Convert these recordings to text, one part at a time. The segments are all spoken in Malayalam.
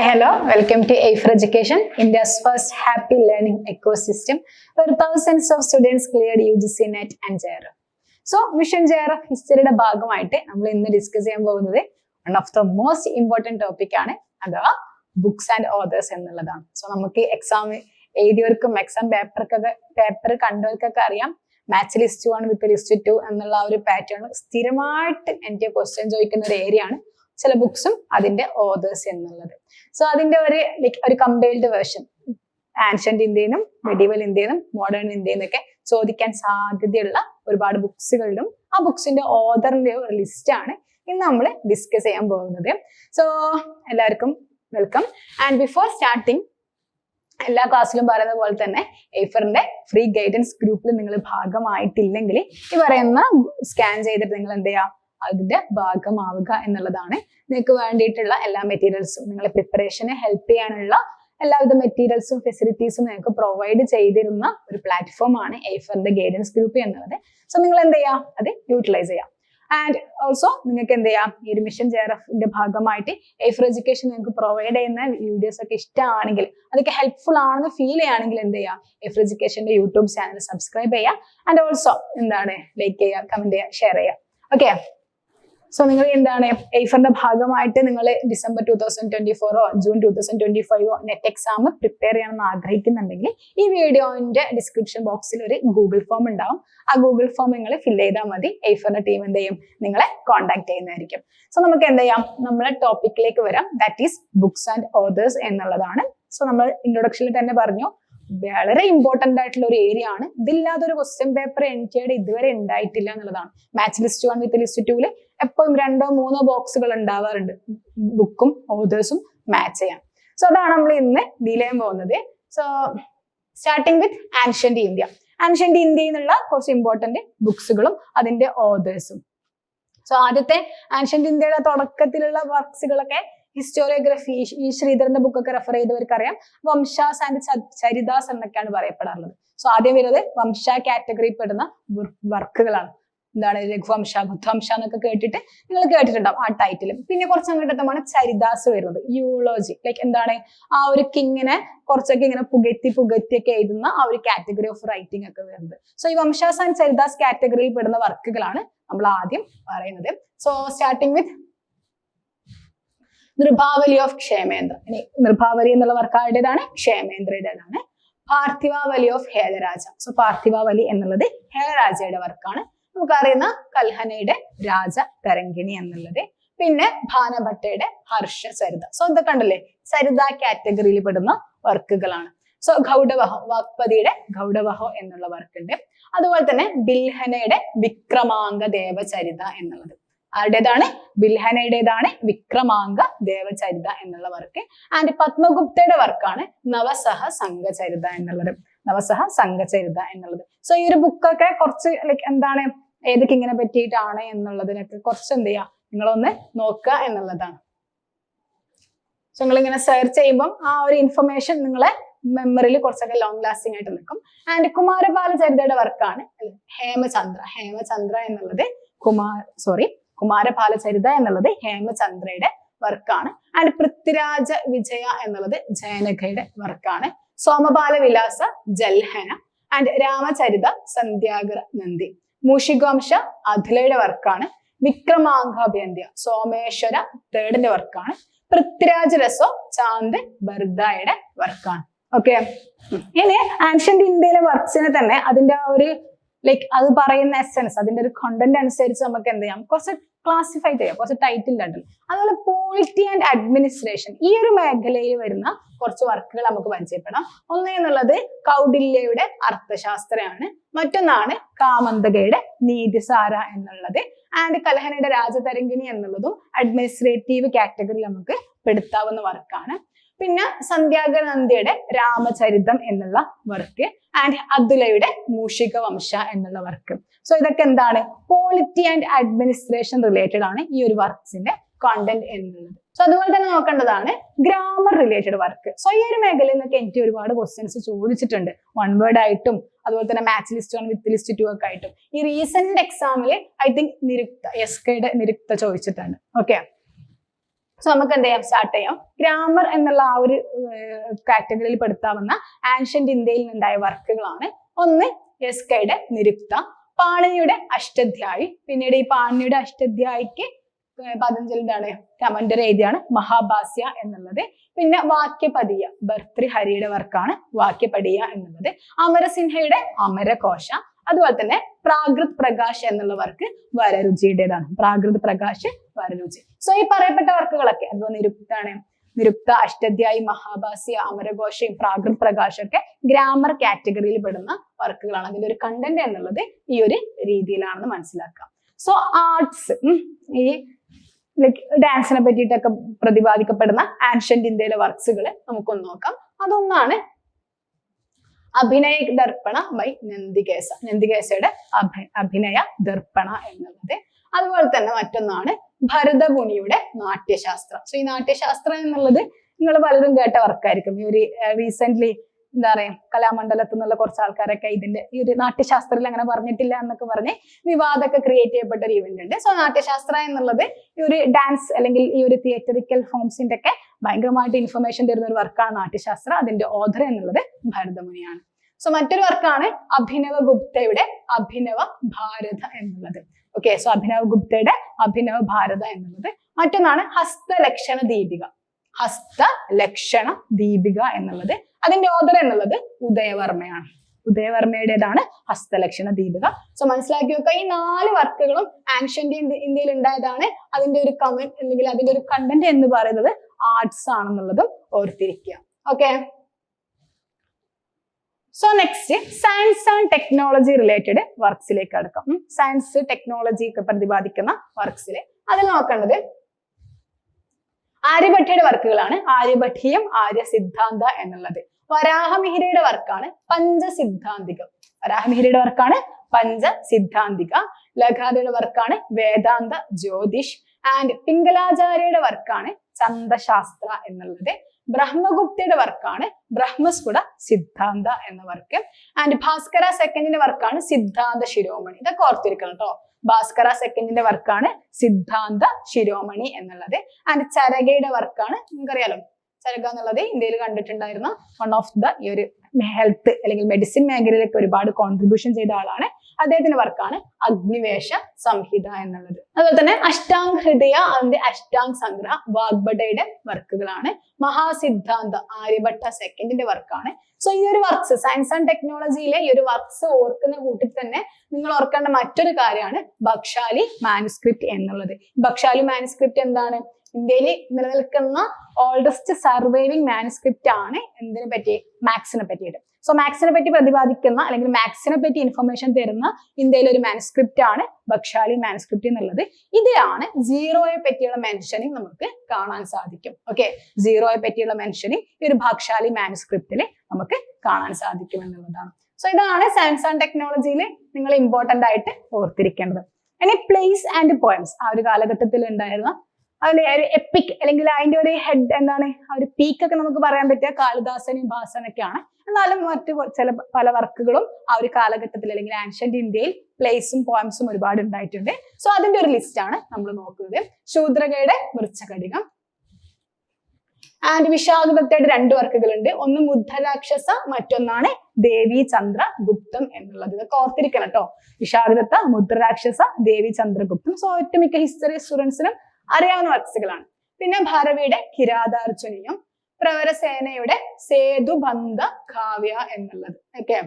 Hi, welcome to to education India's first happy learning happy learning thousands of students cleared U G UGC NET and JRF. So mission JRF ഹിസ്റ്ററിയുടെ ഭാഗമായിട്ട് നമ്മൾ ഇന്ന് ഡിസ്കസ് ചെയ്യാൻ പോകുന്നത് one of the most important topic ആണ് അഥവാ ബുക്സ് ആൻഡ് ഓതേഴ്സ് എന്നുള്ളതാണ്. സോ നമുക്ക് എക്സാം എഴുതിയവർക്കും എക്സാം പേപ്പർക്കൊക്കെ പേപ്പർ കണ്ടവർക്കൊക്കെ അറിയാം. Match list one with list two എന്നുള്ള ആ ഒരു പാറ്റേൺ സ്ഥിരമായിട്ട് എനിക്ക് ക്വസ്റ്റ്യൻ ചോദിക്കുന്ന ഒരു ഏരിയ ആണ്. ചില ബുക്സും അതിന്റെ ഓതേഴ്സ് എന്നുള്ളത്. സോ അതിന്റെ ഒരു ലൈക്ക് ഒരു കമ്പൈൽഡ് വേർഷൻ ആൻഷ്യന്റ് ഇന്ത്യയിലും മെഡീവൽ ഇന്ത്യയിലും മോഡേൺ ഇന്ത്യയിലും ഒക്കെ ചോദിക്കാൻ സാധ്യതയുള്ള ഒരുപാട് ബുക്സുകളിലും ആ ബുക്സിന്റെ ഓതറിന്റെ ഒരു ലിസ്റ്റ് ആണ് ഇന്ന് നമ്മൾ ഡിസ്കസ് ചെയ്യാൻ പോകുന്നത്. സോ എല്ലാവർക്കും വെൽക്കം ആൻഡ് ബിഫോർ സ്റ്റാർട്ടിങ് എല്ലാ ക്ലാസ്സിലും പറയുന്ന പോലെ തന്നെ എയ്ഫറിന്റെ ഫ്രീ ഗൈഡൻസ് ഗ്രൂപ്പിൽ നിങ്ങൾ ഭാഗമായിട്ടില്ലെങ്കിൽ ഈ പറയുന്ന സ്കാൻ ചെയ്തിട്ട് നിങ്ങൾ എന്ത് ചെയ്യുക അതിന്റെ ഭാഗമാവുക എന്നുള്ളതാണ്. നിങ്ങൾക്ക് വേണ്ടിയിട്ടുള്ള എല്ലാ മെറ്റീരിയൽസും നിങ്ങളെ പ്രിപ്പറേഷനെ ഹെൽപ്പ് ചെയ്യാനുള്ള എല്ലാവിധ മെറ്റീരിയൽസും ഫെസിലിറ്റീസും നിങ്ങൾക്ക് പ്രൊവൈഡ് ചെയ്തിരുന്ന ഒരു പ്ലാറ്റ്ഫോം ആണ് എയ്ഫറിന്റെ ഗൈഡൻസ് ഗ്രൂപ്പ് എന്നുള്ളത്. സോ നിങ്ങൾ എന്ത് ചെയ്യാം? അത് യൂട്ടിലൈസ് ചെയ്യാം. ആൻഡ് ഓൾസോ നിങ്ങൾക്ക് എന്ത് ചെയ്യാം? ഈ ഒരു മിഷൻ ജെയറഫിന്റെ ഭാഗമായിട്ട് എഫർ എഡ്യൂക്കേഷൻ നിങ്ങൾക്ക് പ്രൊവൈഡ് ചെയ്യുന്ന വീഡിയോസ് ഒക്കെ ഇഷ്ടമാണെങ്കിൽ അതൊക്കെ ഹെൽപ്ഫുൾ ആണെന്ന് ഫീൽ ചെയ്യുകയാണെങ്കിൽ എന്ത് ചെയ്യാം? എയ്ഫർ എഡ്യൂക്കേഷന്റെ യൂട്യൂബ് ചാനൽ സബ്സ്ക്രൈബ് ചെയ്യുക. ആൻഡ് ഓൾസോ എന്താണ്? ലൈക്ക് ചെയ്യുക കമന്റ് ചെയ്യുക ഷെയർ ചെയ്യുക. ഓക്കെ സോ നിങ്ങൾ എന്താണ് എയ്ഫറിന്റെ ഭാഗമായിട്ട് നിങ്ങൾ ഡിസംബർ ടൂ തൗസൻഡ് ട്വന്റി ഫോറോ ജൂൺ ടൂ തൗസൻഡ് ട്വന്റി ഫൈവോ നെറ്റ് എക്സാം പ്രിപ്പയർ ചെയ്യണമെന്ന് ആഗ്രഹിക്കുന്നുണ്ടെങ്കിൽ ഈ വീഡിയോന്റെ ഡിസ്ക്രിപ്ഷൻ ബോക്സിൽ ഒരു ഗൂഗിൾ ഫോം ഉണ്ടാവും. ആ ഗൂഗിൾ ഫോം നിങ്ങൾ ഫില്ല് ചെയ്താൽ മതി. എയ്ഫറിന്റെ ടീം എന്ത് ചെയ്യും? നിങ്ങളെ കോൺടാക്ട് ചെയ്യുന്നതായിരിക്കും. സോ നമുക്ക് എന്ത് ചെയ്യാം? നമ്മളെ ടോപ്പിക്കിലേക്ക് വരാം. That is books and authors എന്നുള്ളതാണ്. സോ നമ്മൾ ഇൻട്രൊഡക്ഷനിൽ തന്നെ പറഞ്ഞു. വളരെ ഇമ്പോർട്ടന്റ് ആയിട്ടുള്ള ഒരു ഏരിയ ആണ്. ഇതില്ലാതെ ഒരു ക്വസ്റ്റ്യൻ പേപ്പർ എൻ ഇതുവരെ ഉണ്ടായിട്ടില്ല എന്നുള്ളതാണ്. Match list one with list tool എപ്പോഴും രണ്ടോ മൂന്നോ ബോക്സുകൾ ഉണ്ടാവാറുണ്ട്. ബുക്കും ഓതേഴ്സും മാച്ച് ചെയ്യാൻ. സോ അതാണ് നമ്മൾ ഇന്ന് ഡീൽ ചെയ്യാൻ പോകുന്നത്. So starting with ancient India ancient ഇന്ത്യയിൽ നിന്നുള്ള കുറച്ച് ഇമ്പോർട്ടന്റ് ബുക്സുകളും അതിന്റെ ഓതേഴ്സും സോ ആദ്യത്തെ ആൻഷ്യന്റ് ഇന്ത്യയുടെ തുടക്കത്തിലുള്ള വർക്ക്സുകളൊക്കെ ഹിസ്റ്റോറിയോഗ്രഫി ഈ ശ്രീധരന്റെ ബുക്കൊക്കെ റെഫർ ചെയ്തവർക്ക് അറിയാം വംശാസ് ആൻഡ് ചരിതാസ് എന്നൊക്കെയാണ് പറയപ്പെടാറുള്ളത്. സോ ആദ്യം വരുന്നത് വംശ കാറ്റഗറിയിൽ പെടുന്ന വർക്കുകളാണ്. എന്താണ് രഘുവംശ ബുദ്ധവംശ എന്നൊക്കെ കേട്ടിട്ട് നിങ്ങൾ കേട്ടിട്ടുണ്ടാവും ആ ടൈറ്റിലും പിന്നെ കുറച്ച് അങ്ങോട്ടാണ് ചരിദാസ് വരുന്നത്. യൂളോജി ലൈക്ക് എന്താണ്? ആ ഒരു കിങ്ങിനെ കുറച്ചൊക്കെ ഇങ്ങനെ പുകത്തി പുകറ്റിയൊക്കെ എഴുതുന്ന ആ ഒരു കാറ്റഗറി ഓഫ് റൈറ്റിംഗ് ഒക്കെ വരുന്നത്. സോ ഈ വംശാസ് ആൻഡ് ചരിദാസ് കാറ്റഗറിയിൽ പെടുന്ന വർക്കുകളാണ് നമ്മൾ ആദ്യം പറയുന്നത്. So starting with Nripavali of Kshemendra. ഇനി നൃഭാവലി എന്നുള്ള വർക്കാരുടേതാണ് ക്ഷേമേന്ദ്രയുടേതാണ്. പാർത്ഥിവാവലി ഓഫ് ഹേലരാജ. സോ പാർത്ഥിവാവലി എന്നുള്ളത് ഹേലരാജയുടെ വർക്കാണ്. നമുക്കറിയുന്ന കൽഹനയുടെ രാജ തരങ്കിണി എന്നുള്ളത്. പിന്നെ ഭാനഭട്ടയുടെ ഹർഷ സരിത. സോ ഇതൊക്കെ കണ്ടല്ലേ? സരിത കാറ്റഗറിയിൽ പെടുന്ന വർക്കുകളാണ്. സോ ഗൗഡവഹോ വാക്പതിയുടെ ഗൗഡവഹോ എന്നുള്ള വർക്കുണ്ട്. അതുപോലെ തന്നെ ബിൽഹനയുടെ വിക്രമാംഗ ദേവചരിത എന്നുള്ളത്. ആരുടേതാണ്? ബിൽഹനയുടേതാണ്. വിക്രമാങ്ക ദേവചരിത എന്നുള്ള വർക്ക് ആൻഡ് പത്മഗുപ്തയുടെ വർക്കാണ് നവസഹ സംഘചരിത എന്നുള്ളത്. നവസഹ സംഘചരിത എന്നുള്ളത്. സോ ഈ ഒരു ബുക്കൊക്കെ കുറച്ച് ലൈക്ക് എന്താണ്? ഏതൊക്കെ ഇങ്ങനെ പറ്റിയിട്ടാണ് എന്നുള്ളതിനൊക്കെ കുറച്ച് എന്ത് ചെയ്യുക നിങ്ങളൊന്ന് നോക്കുക എന്നുള്ളതാണ്. സോ നിങ്ങൾ ഇങ്ങനെ സെർച്ച് ചെയ്യുമ്പം ആ ഒരു ഇൻഫർമേഷൻ നിങ്ങളെ മെമ്മറിയിൽ കുറച്ചൊക്കെ ലോങ് ലാസ്റ്റിംഗ് ആയിട്ട് നിൽക്കും. ആൻഡ് കുമാരപാലചരിതയുടെ വർക്കാണ് ഹേമചന്ദ്ര. ഹേമചന്ദ്ര എന്നുള്ളത് കുമാർ സോറി കുമാരപാല ചരിത എന്നുള്ളത് ഹേമചന്ദ്രയുടെ വർക്കാണ്. ആൻഡ് പൃഥ്വിരാജ വിജയ എന്നുള്ളത് ജയനകയുടെ വർക്കാണ്. സോമപാല വിലാസ ജൽഹന ആൻഡ് രാമചരിത സന്ധ്യാഗ്ര നന്ദി. മൂഷികംശ അഖിലയുടെ വർക്കാണ്. വിക്രമാംഗാഭ്യന്ത്യ സോമേശ്വര തേർഡിന്റെ വർക്കാണ്. പൃഥ്വിരാജ് രസോ ചാന്ദ് ബർദായുടെ വർക്കാണ്. ഓക്കെ ഇനി ആൻഷ്യന്റ് ഇന്ത്യയിലെ വർക്ക്സിനെ തന്നെ അതിന്റെ ആ ഒരു ലൈക്ക് അത് പറയുന്ന എസെൻസ് അതിന്റെ ഒരു കണ്ടന്റ് അനുസരിച്ച് നമുക്ക് എന്ത് ചെയ്യാം? കുറച്ച് ക്ലാസിഫൈ ചെയ്യാം. കുറച്ച് ടൈറ്റിൽ ഉണ്ടല്ലോ അതുപോലെ പോളിറ്റി ആൻഡ് അഡ്മിനിസ്ട്രേഷൻ ഈ ഒരു മേഖലയിൽ വരുന്ന കുറച്ച് വർക്കുകൾ നമുക്ക് പരിചയപ്പെടാം. ഒന്ന് എന്നുള്ളത് കൗടില്യയുടെ അർത്ഥശാസ്ത്രമാണ് മറ്റൊന്നാണ് കാമന്തകയുടെ നീതിസാര എന്നുള്ളത്. ആൻഡ് കലഹനയുടെ രാജതരംഗിണി എന്നുള്ളതും അഡ്മിനിസ്ട്രേറ്റീവ് കാറ്റഗറിയിൽ നമുക്ക് പെടുത്താവുന്ന വർക്കാണ് പിന്നെ സന്ധ്യാഗനന്ദിയുടെ രാമചരിതം എന്നുള്ള വർക്ക് ആൻഡ് അബ്ദുലയുടെ മൂഷിക വംശ എന്നുള്ള വർക്ക്. സോ ഇതൊക്കെ എന്താണ്? പോളിറ്റി ആൻഡ് അഡ്മിനിസ്ട്രേഷൻ റിലേറ്റഡ് ആണ് ഈ ഒരു വർക്ക്സിന്റെ കോണ്ടന്റ് എന്നുള്ളത്. സോ അതുപോലെ തന്നെ നോക്കേണ്ടതാണ് ഗ്രാമർ റിലേറ്റഡ് വർക്ക് സോ ഈ ഒരു മേഖലയിൽ നിന്നൊക്കെ എനിക്ക് ഒരുപാട് ക്വസ്റ്റ്യൻസ് ചോദിച്ചിട്ടുണ്ട്. വൺ വേർഡ് ആയിട്ടും അതുപോലെ തന്നെ match list one with list two ഒക്കെ ആയിട്ടും. ഈ റീസെന്റ് എക്സാമിൽ ഐ തിങ്ക് നിരുക്ത എസ് കെയുടെ നിരുക്ത ചോദിച്ചിട്ടുണ്ട്. ഓക്കെ സോ നമുക്ക് എന്ത് ചെയ്യാം. സ്റ്റാർട്ട് ചെയ്യാം ഗ്രാമർ എന്നുള്ള ആ ഒരു കാറ്റഗറിയിൽ പെടുത്താവുന്ന ആൻഷ്യന്റ് ഇന്ത്യയിൽ നിന്നുണ്ടായ വർക്കുകളാണ്. ഒന്ന് എസ്കയുടെ നിരുക്ത. പാണിനിയുടെ അഷ്ടധ്യായി. പിന്നീട് ഈ പാണിനിയുടെ അഷ്ടധ്യായിക്ക് ഏർ കമന്റർ എഴുതിയാണ് മഹാഭാസ്യ എന്നുള്ളത്. പിന്നെ വാക്യപതിയ ഭർത്തൃഹരിയുടെ വർക്കാണ് വാക്യപടിയ എന്നുള്ളത്. അമരസിൻഹയുടെ അമരകോശ. അതുപോലെ തന്നെ പ്രാകൃത് പ്രകാശ് എന്നുള്ള വർക്ക് വരരുചിയുടേതാണ് പ്രാകൃത് പ്രകാശ് വരരുചി സോ ഈ പറയപ്പെട്ട വർക്കുകളൊക്കെ അതുപോലെ നിരുക്താണ് നിരുക്ത അഷ്ടധ്യായി മഹാഭാസി അമരഘോഷയും പ്രാകൃത് പ്രകാശൊക്കെ ഗ്രാമർ കാറ്റഗറിയിൽ പെടുന്ന വർക്കുകളാണ്. അതിന്റെ ഒരു കണ്ടന്റ് എന്നുള്ളത് ഈ ഒരു രീതിയിലാണെന്ന് മനസ്സിലാക്കാം. സോ ആർട്സ് ഈ ലൈക്ക് ഡാൻസിനെ പറ്റിയിട്ടൊക്കെ പ്രതിപാദിക്കപ്പെടുന്ന ആൻഷ്യന്റ് ഇന്ത്യയിലെ വർക്ക്സുകൾ നമുക്കൊന്ന് നോക്കാം. അതൊന്നാണ് അഭിനയ ദർപ്പണ ബൈ നന്ദികേസ. നന്ദികേസയുടെ അഭി അഭിനയ ദർപ്പണ എന്നുള്ളത്. അതുപോലെ തന്നെ മറ്റൊന്നാണ് ഭരതമുനിയുടെ നാട്യശാസ്ത്രം. സോ ഈ നാട്യശാസ്ത്രം എന്നുള്ളത് നിങ്ങൾ പലരും കേട്ട വർക്കായിരിക്കും ഈ ഒരു റീസെന്റ് എന്താ പറയാ കലാമണ്ഡലത്തിൽ നിന്നുള്ള കുറച്ച് ആൾക്കാരൊക്കെ ഇതിന്റെ ഈ ഒരു നാട്യശാസ്ത്രത്തിൽ അങ്ങനെ പറഞ്ഞിട്ടില്ല എന്നൊക്കെ പറഞ്ഞ് വിവാദമൊക്കെ ക്രിയേറ്റ് ചെയ്യപ്പെട്ട ഒരു ഇവന്റ് ഉണ്ട്. സോ നാട്യശാസ്ത്ര എന്നുള്ളത് ഈ ഒരു ഡാൻസ് അല്ലെങ്കിൽ ഈ ഒരു തിയേറ്ററിക്കൽ ഫോംസിന്റെ ഒക്കെ ഭയങ്കരമായിട്ട് ഇൻഫർമേഷൻ തരുന്ന ഒരു വർക്കാണ് നാട്യശാസ്ത്ര. അതിന്റെ ഓഥർ എന്നുള്ളത് ഭരതമുനിയാണ്. സോ മറ്റൊരു വർക്കാണ് അഭിനവ ഗുപ്തയുടെ അഭിനവ ഭാരത എന്നുള്ളത്. ഓക്കെ സോ അഭിനവ ഗുപ്തയുടെ അഭിനവ ഭാരത എന്നുള്ളത്. മറ്റൊന്നാണ് ഹസ്തലക്ഷണ ദീപിക. ഹസ്തലക്ഷണ ദീപിക എന്നുള്ളത്. അതിന്റെ ഓദർ എന്നുള്ളത് ഉദയവർമ്മയാണ്. ഉദയവർമ്മയുടേതാണ് ഹസ്തലക്ഷണ ദീപിക. സോ മനസ്സിലാക്കി വെക്കുക ഈ നാല് വർക്കുകളും ആൻഷ്യന്റ് ഇന്ത്യയിൽ ഉണ്ടായതാണ്. അതിന്റെ ഒരു കമന്റ് അല്ലെങ്കിൽ അതിന്റെ ഒരു കണ്ടന്റ് എന്ന് പറയുന്നത് ആർട്സ് ആണെന്നുള്ളതും ഓർത്തിരിക്കുക. Okay so next science and technology related വർക്ക്സിലേക്ക് അടുക്കാം സയൻസ് ടെക്നോളജി ഒക്കെ പ്രതിപാദിക്കുന്ന വർക്ക്സിൽ അതിൽ നോക്കേണ്ടത് ആര്യഭട്ടിയുടെ വർക്കുകളാണ്. ആര്യഭട്ടീയം ആര്യ സിദ്ധാന്ത എന്നുള്ളത്. വരാഹമിഹിരയുടെ വർക്കാണ് പഞ്ചസിദ്ധാന്തികം. വരാഹമിഹിരയുടെ വർക്കാണ് പഞ്ചസിദ്ധാന്തിക. ലഖാദയുടെ വർക്കാണ് വേദാന്ത ജ്യോതിഷ്. ആൻഡ് പിംഗലാചാര്യയുടെ വർക്കാണ് ചന്ദശാസ്ത്ര എന്നുള്ളത് ബ്രഹ്മഗുപ്തയുടെ വർക്കാണ്. ബ്രഹ്മസ്ഫുട സിദ്ധാന്ത എന്ന വർക്ക്. ആൻഡ് ഭാസ്കര സെക്കൻഡിന്റെ വർക്കാണ് സിദ്ധാന്ത ശിരോമണി. ഇതൊക്കെ ഓർത്തിരിക്കണം കേട്ടോ ഭാസ്കര സെക്കൻഡിന്റെ വർക്കാണ് സിദ്ധാന്ത ശിരോമണി എന്നുള്ളത്. ആൻഡ് ചരകയുടെ വർക്കാണ് നിങ്ങൾക്കറിയാലോ. ചരക എന്നുള്ളത് ഇന്ത്യയിൽ കണ്ടിട്ടുണ്ടായിരുന്ന വൺ ഓഫ് ദ ഈ ഒരു ഹെൽത്ത് അല്ലെങ്കിൽ മെഡിസിൻ മേഖലയിലേക്ക് ഒരുപാട് കോൺട്രിബ്യൂഷൻ ചെയ്ത ആളാണ്. അദ്ദേഹത്തിന്റെ വർക്കാണ് അഗ്നിവേശ സംഹിത എന്നുള്ളത്. അതുപോലെ തന്നെ അഷ്ടാംഗ് ഹൃദയ അതിന്റെ അഷ്ടാംഗ് സംഗ്രഹ വാഗ്ബഡയുടെ വർക്കുകളാണ്. മഹാസിദ്ധാന്ത ആര്യഭട്ട സെക്കൻഡിന്റെ വർക്കാണ്. സോ ഈ ഒരു വർക്ക്സ് സയൻസ് ആൻഡ് ടെക്നോളജിയിലെ ഈ ഒരു വർക്ക്സ് ഓർക്കുന്ന കൂട്ടിൽ തന്നെ നിങ്ങൾ ഓർക്കേണ്ട മറ്റൊരു കാര്യമാണ് ഭക്ഷാലി മാനുസ്ക്രിപ്റ്റ് എന്നുള്ളത്. ഭക്ഷാലി മാനുസ്ക്രിപ്റ്റ് എന്താണ്? ഇന്ത്യയിൽ നിലനിൽക്കുന്ന ഓൾഡസ്റ്റ് സർവൈവിംഗ് മാനുസ്ക്രിപ്റ്റ് ആണ്. എന്തിനെ പറ്റി മാത്സിനെ പറ്റിയിട്ട്. സോ മാത്സിനെ പറ്റി പ്രതിപാദിക്കുന്ന അല്ലെങ്കിൽ മാത്സിനെ പറ്റി ഇൻഫർമേഷൻ തരുന്ന ഇന്ത്യയിലെ ഒരു മാനുസ്ക്രിപ്റ്റ് ആണ് ബക്ഷാലി മാനുസ്ക്രിപ്റ്റ് എന്നുള്ളത്. ഇതിലാണ് സീറോയെ പറ്റിയുള്ള മെൻഷനിങ് നമുക്ക് കാണാൻ സാധിക്കും. ഓക്കെ സീറോയെ പറ്റിയുള്ള മെൻഷനിങ് ഈ ഒരു ഭക്ഷാലി മാനുസ്ക്രിപ്റ്റിൽ നമുക്ക് കാണാൻ സാധിക്കും എന്നുള്ളതാണ്. സോ ഇതാണ് സയൻസ് ആൻഡ് ടെക്നോളജിയിൽ നിങ്ങൾ ഇമ്പോർട്ടന്റ് ആയിട്ട് ഓർത്തിരിക്കേണ്ടത്. ഇനി പ്ലേസ് ആൻഡ് പോയംസ് ആ ഒരു കാലഘട്ടത്തിൽ ഉണ്ടായിരുന്ന അതിലെ ഒരു എപ്പിക് അല്ലെങ്കിൽ അതിന്റെ ഒരു ഹെഡ് എന്താണ്? ആ ഒരു പീക്ക് ഒക്കെ നമുക്ക് പറയാൻ പറ്റിയ കാളിദാസനും ഭാസനൊക്കെയാണ് എന്നാലും മറ്റു ചില പല വർക്കുകളും ആ ഒരു കാലഘട്ടത്തിൽ അല്ലെങ്കിൽ ആൻഷ്യന്റ് ഇന്ത്യയിൽ പ്ലേസും പോയംസും ഒരുപാട് ഉണ്ടായിട്ടുണ്ട്. സോ അതിന്റെ ഒരു ലിസ്റ്റ് ആണ് നമ്മൾ നോക്കുന്നത്. ശൂദ്രകയുടെ വൃച്ചകടികം ആൻഡ് വിശാഖദത്തയുടെ രണ്ട് വർക്കുകളുണ്ട് ഒന്ന് ബുദ്ധരാക്ഷസ മറ്റൊന്നാണ് ദേവി ചന്ദ്ര ഗുപ്തം എന്നുള്ളത്. ഇതൊക്കെ ഓർത്തിരിക്കണം കേട്ടോ. വിശാഖദത്ത മുദ്രരാക്ഷസ ദേവി ചന്ദ്രഗുപ്തം സോ ഒട്ടുമിക്ക ഹിസ്റ്ററി സ്റ്റുഡൻസിനും അറിയാവുന്ന വർക്ക്സുകളാണ് പിന്നെ ഭാരവിയുടെ കിരാതാർജുനിയും പ്രവരസേനയുടെ സേതുബന്ധ കാവ്യ എന്നുള്ളത്. ഓക്കെ?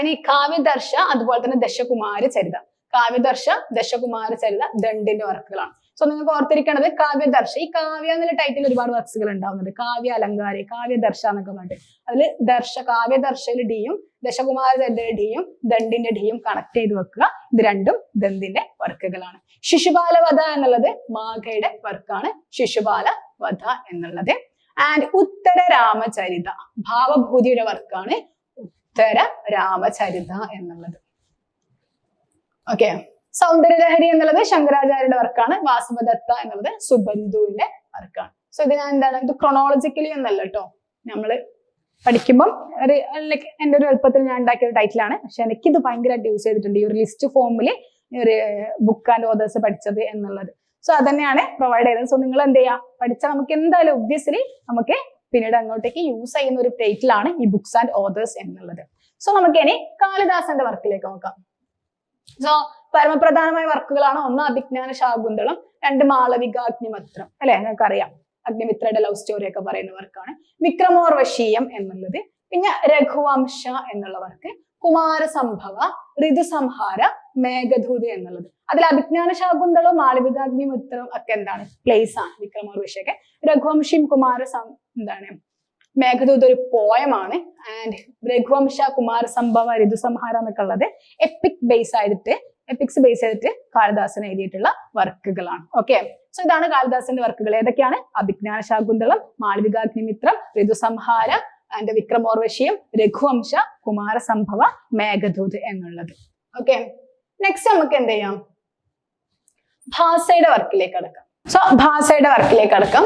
ഇനി കാവ്യദർശ അതുപോലെ തന്നെ ദശകുമാര ചരിത. കാവ്യദർശ ദശകുമാര ചരിത ദണ്ഡിന്റെ വർക്കുകളാണ്. സോ നിങ്ങൾക്ക് ഓർത്തിരിക്കേണ്ടത് കാവ്യദർശ. ഈ കാവ്യ എന്നുള്ള ടൈറ്റിൽ ഒരുപാട് വർക്ക്സുകൾ ഉണ്ടാവുന്നുണ്ട്. കാവ്യ അലങ്കാരി കാവ്യദർശ എന്നൊക്കെ പറഞ്ഞിട്ട്. അതിൽ ദർശ കാവ്യദർശയിൽ ഡിയും ദശകുമാര ചരിതയുടെ ഡിയും ദണ്ഡിന്റെ ഡിയും കണക്ട് ചെയ്ത് വെക്കുക. ഇത് രണ്ടും ദന്തിന്റെ വർക്കുകളാണ്. ശിശുപാല വധ എന്നുള്ളത് മാഘയുടെ വർക്കാണ്. ശിശുപാല വധ എന്നുള്ളത്. ആൻഡ് ഉത്തര രാമചരിത ഭാവഭൂതിയുടെ വർക്കാണ് ഉത്തര രാമചരിത എന്നുള്ളത്. ഓക്കെ സൗന്ദര്യലഹരി എന്നുള്ളത് ശങ്കരാചാര്യയുടെ വർക്കാണ്. വാസുപദത്ത എന്നുള്ളത് സുബന്ധുവിന്റെ വർക്കാണ്. സോ ഇത് ഞാൻ എന്താണ് ഇത് ക്രൊണോളജിക്കലി ഒന്നല്ല കേട്ടോ നമ്മൾ പഠിക്കുമ്പം ലൈക്ക് എന്റെ ഒരു എളുപ്പത്തിൽ ഞാൻ ഉണ്ടാക്കിയ ഒരു ടൈറ്റിലാണ് പക്ഷെ എനിക്കിത് ഭയങ്കരമായിട്ട് യൂസ് ചെയ്തിട്ടുണ്ട്. ഈ ഒരു ലിസ്റ്റ് ഫോമിൽ ഒരു ബുക്ക് ആൻഡ് ഓതേഴ്സ് പഠിച്ചത് എന്നുള്ളത്. സോ അതന്നെയാണ് പ്രൊവൈഡ് ചെയ്തത്. സോ നിങ്ങൾ എന്ത് ചെയ്യുക പഠിച്ചാൽ നമുക്ക് എന്തായാലും ഒബ്വിയസ്ലി നമുക്ക് പിന്നീട് അങ്ങോട്ടേക്ക് യൂസ് ചെയ്യുന്ന ഒരു ടൈറ്റിലാണ് ഈ ബുക്സ് ആൻഡ് ഓതേഴ്സ് എന്നുള്ളത്. സോ നമുക്ക് ഇനി കാളിദാസന്റെ വർക്കിലേക്ക് നോക്കാം. സോ പരമപ്രധാനമായ വർക്കുകളാണ് ഒന്ന് അഭിജ്ഞാന ശാകുന്തളം രണ്ട് മാളവിക അഗ്നിമിത്രം അല്ലെ? നിങ്ങൾക്ക് അറിയാം അഗ്നിമിത്രയുടെ ലവ് സ്റ്റോറി ഒക്കെ പറയുന്ന വർക്കാണ് വിക്രമോർവശീയം എന്നുള്ളത്. പിന്നെ രഘുവംശ എന്നുള്ള വർക്ക് കുമാരസംഭവ ഋതുസംഹാര മേഘദൂത് എന്നുള്ളത്. അതിൽ അഭിജ്ഞാന ശാകുന്തളവും മാളവികാഗ്നിമിത്രവും ഒക്കെ എന്താണ്? പ്ലേസ് ആണ് വിക്രമോർവശിയൊക്കെ. രഘുവംശിയും കുമാരസം എന്താണ്? മേഘദൂത് ഒരു പോയമാണ് ആൻഡ് രഘുവംശ കുമാരസംഭവ ഋതുസംഹാര എന്നൊക്കെ ഉള്ളത് എപ്പിക് ബേസ് ആയിട്ട് എപ്പിക്സ് ബേസ് ചെയ്തിട്ട് കാളിദാസൻ എഴുതിയിട്ടുള്ള വർക്കുകളാണ് ഓക്കെ സോ ഇതാണ് കാളിദാസന്റെ വർക്കുകൾ. ഏതൊക്കെയാണ്? അഭിജ്ഞാന ശാകുന്തളം മാളവികാഗ്നിമിത്രം ഋതുസംഹാര ആൻഡ് വിക്രമോർവശിയും രഘുവംശ കുമാരസംഭവ മേഘദൂത് എന്നുള്ളത്. ഓക്കെ നെക്സ്റ്റ് നമുക്ക് എന്ത് ചെയ്യാം? ഭാസയുടെ വർക്കിലേക്ക് അടക്കാം സോ ഭാസയുടെ വർക്കിലേക്ക് അടക്കാം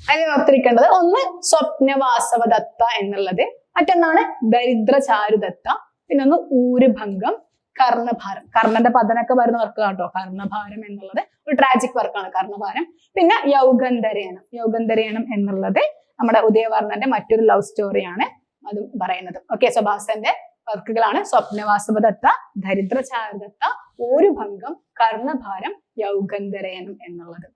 അതിന് ഓർത്തിരിക്കേണ്ടത് ഒന്ന് സ്വപ്നവാസവദത്ത എന്നുള്ളത്. മറ്റൊന്നാണ് ദരിദ്ര ചാരുദത്ത പിന്നെ ഒന്ന് ഊരുഭംഗം. കർണഭാരം. കർണന്റെ പതനൊക്കെ വരുന്ന വർക്ക് കേട്ടോ കർണഭാരം എന്നുള്ളത് ഒരു ട്രാജിക് വർക്കാണ് കർണഭാരം. പിന്നെ യൗഗന്ധരയണം. യൗഗന്ധരയണം എന്നുള്ളത് നമ്മുടെ ഉദയവർണന്റെ മറ്റൊരു ലവ് സ്റ്റോറിയാണ് അതും പറയുന്നത്. ഓക്കെ സുഭാസന്റെ വർക്കുകളാണ്. സ്വപ്നവാസവദത്ത ദരിദ്രചാരദത്ത ഒരു ഭംഗം കർണഭാരം യൗഗന്ധരയനം എന്നുള്ളത്.